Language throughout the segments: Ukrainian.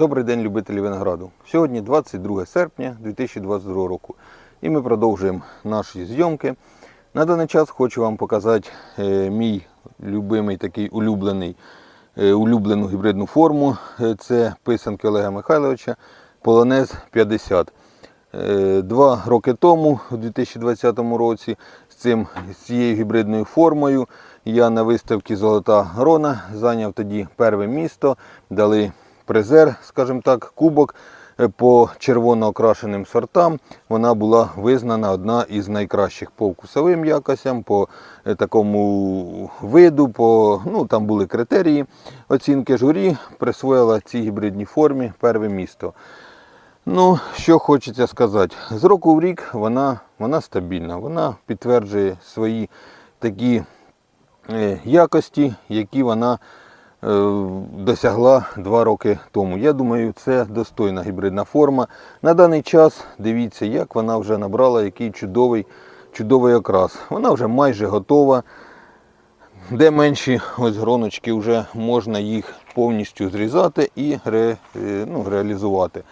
Добрий день, любителі винограду. Сьогодні 22 серпня 2022 року. І ми продовжуємо наші зйомки. На даний час хочу вам показати е, мій любимий такий улюблений, е, улюблену гібридну форму. Е, Це писанки Олега Михайловича Полонез 50. Е, Два роки тому, у 2020 році, з, цим, з цією гібридною формою я на виставці Золота Грона зайняв тоді перше місто, дали призер, скажімо так, кубок е, по червоно окрашеним сортам. Вона була визнана одна із найкращих по вкусовим якостям, по е, такому виду, по, ну, там були критерії оцінки журі, присвоїла цій гібридній формі перше місто. Ну, що хочеться сказати, з року в рік вона, вона стабільна, вона підтверджує свої такі е, якості, які вона досягла два роки тому. Я думаю, це достойна гібридна форма. На даний час дивіться, як вона вже набрала, який чудовий, чудовий окрас. Вона вже майже готова. Де менші ось гроночки, вже можна їх повністю зрізати і ре, е, ну, реалізувати.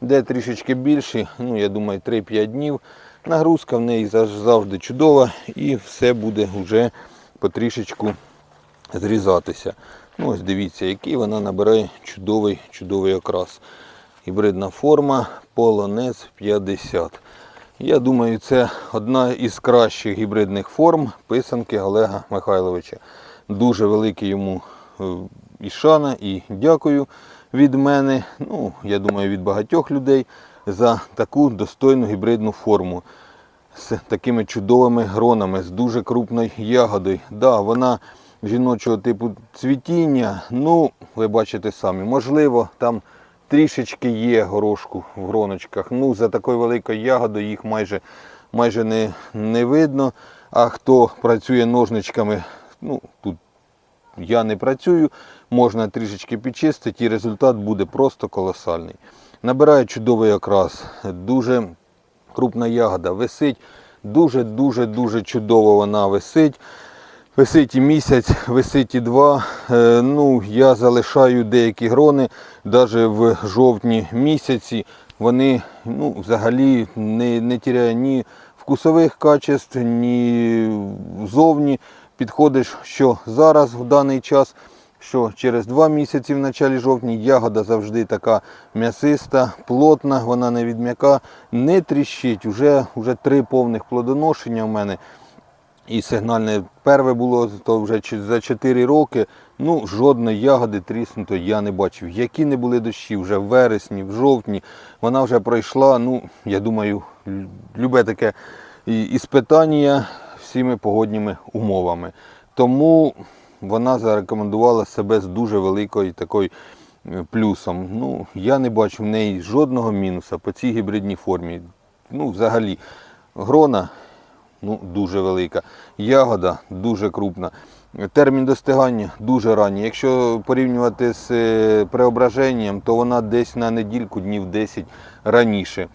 Де трішечки більші, ну я думаю, 3-5 днів. Нагрузка в неї завжди чудова і все буде вже потрішечку зрізатися. Ну ось дивіться, який вона набирає чудовий, чудовий окрас. Гібридна форма Polonez 50. Я думаю, це одна із кращих гібридних форм писанки Олега Михайловича. Дуже великий йому е, і шана, і дякую від мене. Ну, я думаю, від багатьох людей за таку достойну гібридну форму з такими чудовими гронами, з дуже крупною ягодою. Да, вона жіночого типу цвітіння. Ну, ви бачите самі, можливо, там трішечки є горошку в гроночках. Ну, за такою великою ягодою їх майже, майже не, не видно. А хто працює ножничками, ну, тут я не працюю, можна трішечки підчистити і результат буде просто колосальний. Набирає чудовий окрас, дуже крупна ягода, висить, дуже-дуже дуже чудово вона висить. Висить і місяць, висить і два. Е, ну, я залишаю деякі грони, навіть в жовтні місяці. Вони ну, взагалі не, не тіряють ні вкусових качеств, ні зовні. Підходиш, що зараз в даний час, що через два місяці в началі жовтня ягода завжди така м'ясиста, плотна, вона не відм'яка, не тріщить. Уже, вже три повних плодоношення в мене. І сигнальне перше було то вже за 4 роки. Ну, жодної ягоди тріснутої я не бачив. Які не були дощі вже в вересні, в жовтні. Вона вже пройшла, ну, я думаю, любе таке іспитання всіми погодніми умовами. Тому вона зарекомендувала себе з дуже великою такою е, плюсом. Ну, я не бачу в неї жодного мінуса по цій гібридній формі. Ну, взагалі, грона ну, дуже велика. Ягода дуже крупна. Термін достигання дуже ранній. Якщо порівнювати з е, преображенням, то вона десь на недільку, днів 10 раніше.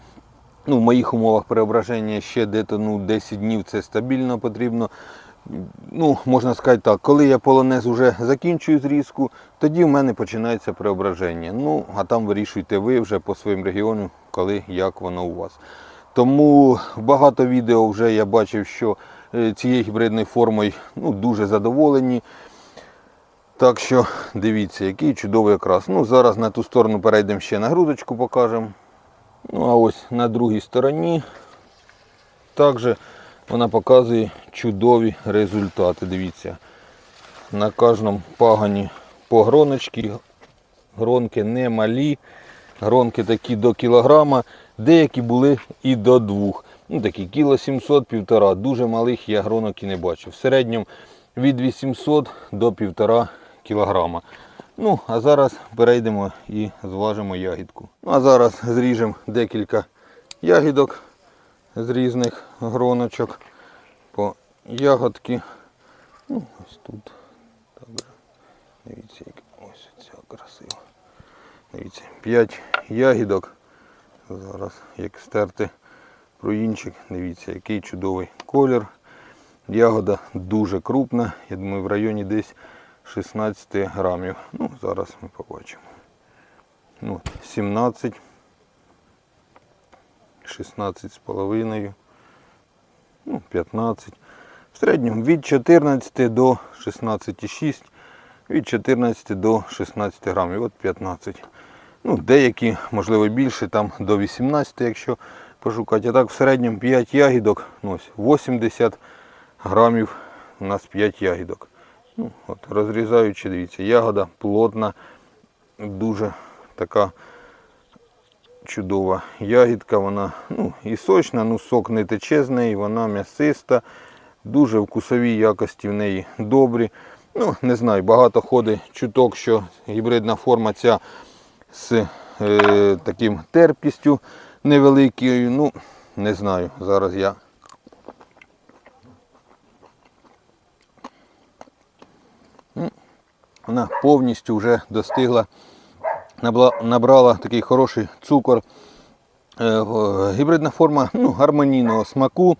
Ну, в моїх умовах преображення ще десь ну, 10 днів це стабільно потрібно. Ну, можна сказати так, коли я полонез вже закінчую зрізку, тоді в мене починається преображення. Ну, а там вирішуйте ви вже по своїм регіону, коли, як воно у вас. Тому багато відео вже я бачив, що е, цією гібридною формою ну, дуже задоволені. Так що дивіться, який чудовий окрас. Ну, зараз на ту сторону перейдемо ще на грудочку покажемо. Ну, а ось на другій стороні також вона показує чудові результати. Дивіться. На кожному пагані по гроночки. Гронки не малі. Гронки такі до кілограма, деякі були і до двох. Ну такі кіло 700, півтора. Дуже малих я гронок і не бачив. В середньому від 800 до півтора кілограма. Ну, а зараз перейдемо і зважимо ягідку. Ну, а зараз зріжемо декілька ягідок з різних гроночок по ягодки. Ну, ось тут. Так, дивіться, як ось ця красива. Дивіться, 5 ягідок. Зараз як стерти проїнчик. Дивіться, який чудовий колір. Ягода дуже крупна. Я думаю, в районі десь 16 грамів. Ну, зараз ми побачимо. Ну, 17, 16 з половиною, ну, 15. В середньому від 14 до 16,6, від 14 до 16 грамів, от 15. Ну, деякі, можливо, більше, там до 18, якщо пошукати. А так в середньому 5 ягідок, ну, ось 80 грамів у нас 5 ягідок. Ну, от, розрізаючи, дивіться, ягода плотна, дуже така чудова ягідка. Вона ну, і сочна, ну сок не тече з неї, вона м'ясиста, дуже вкусові якості в неї добрі. Ну, не знаю, багато ходить чуток, що гібридна форма ця з е, таким терпкістю невеликою. Ну, не знаю. Зараз я. Вона повністю вже достигла, набрала такий хороший цукор. Е, Гібридна форма ну, гармонійного смаку,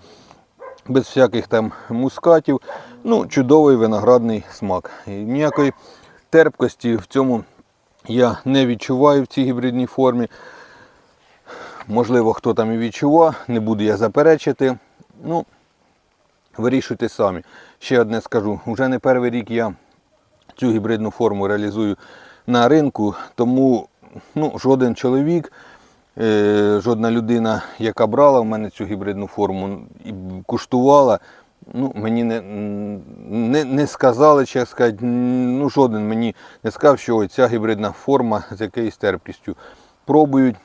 без всяких там мускатів. Ну, чудовий виноградний смак. І ніякої терпкості в цьому я не відчуваю в цій гібридній формі. Можливо, хто там і відчував, не буду я заперечити. Ну, вирішуйте самі. Ще одне скажу, вже не перший рік я цю гібридну форму реалізую на ринку, тому ну, жоден чоловік, е, жодна людина, яка брала в мене цю гібридну форму і куштувала, ну, мені не, не, не сказали, чи сказати, ну, жоден мені не сказав, що ця гібридна форма з якоюсь терпкістю. Пробують,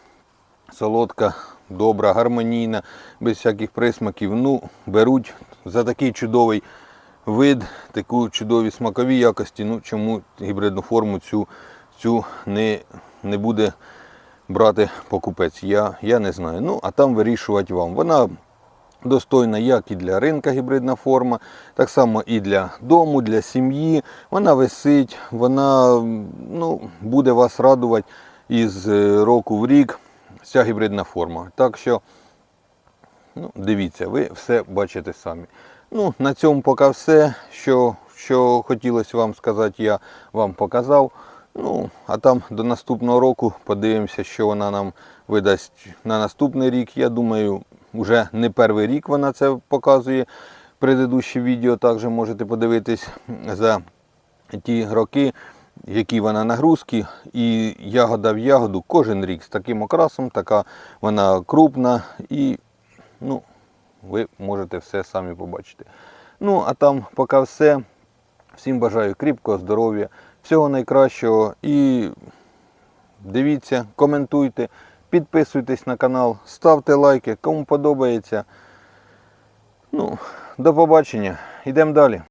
солодка, добра, гармонійна, без всяких присмаків. Ну, беруть за такий чудовий вид, таку чудові смакові якості. Ну, чому гібридну форму цю, цю не, не буде брати покупець? Я, я не знаю. Ну, а там вирішувати вам. Вона достойна як і для ринка гібридна форма, так само і для дому, для сім'ї. Вона висить, вона ну, буде вас радувати із е, року в рік. Ця гібридна форма. Так що ну, дивіться, ви все бачите самі. Ну, на цьому поки все, що, що хотілося вам сказати, я вам показав. Ну, а там до наступного року подивимося, що вона нам видасть на наступний рік. Я думаю, вже не перший рік вона це показує. Предыдущі відео також можете подивитись за ті роки, які вона нагрузки. І ягода в ягоду кожен рік з таким окрасом, така вона крупна і ну, ви можете все самі побачити. Ну, а там поки все. Всім бажаю кріпкого здоров'я, всього найкращого і дивіться, коментуйте, підписуйтесь на канал, ставте лайки, кому подобається. Ну, до побачення. Йдемо далі.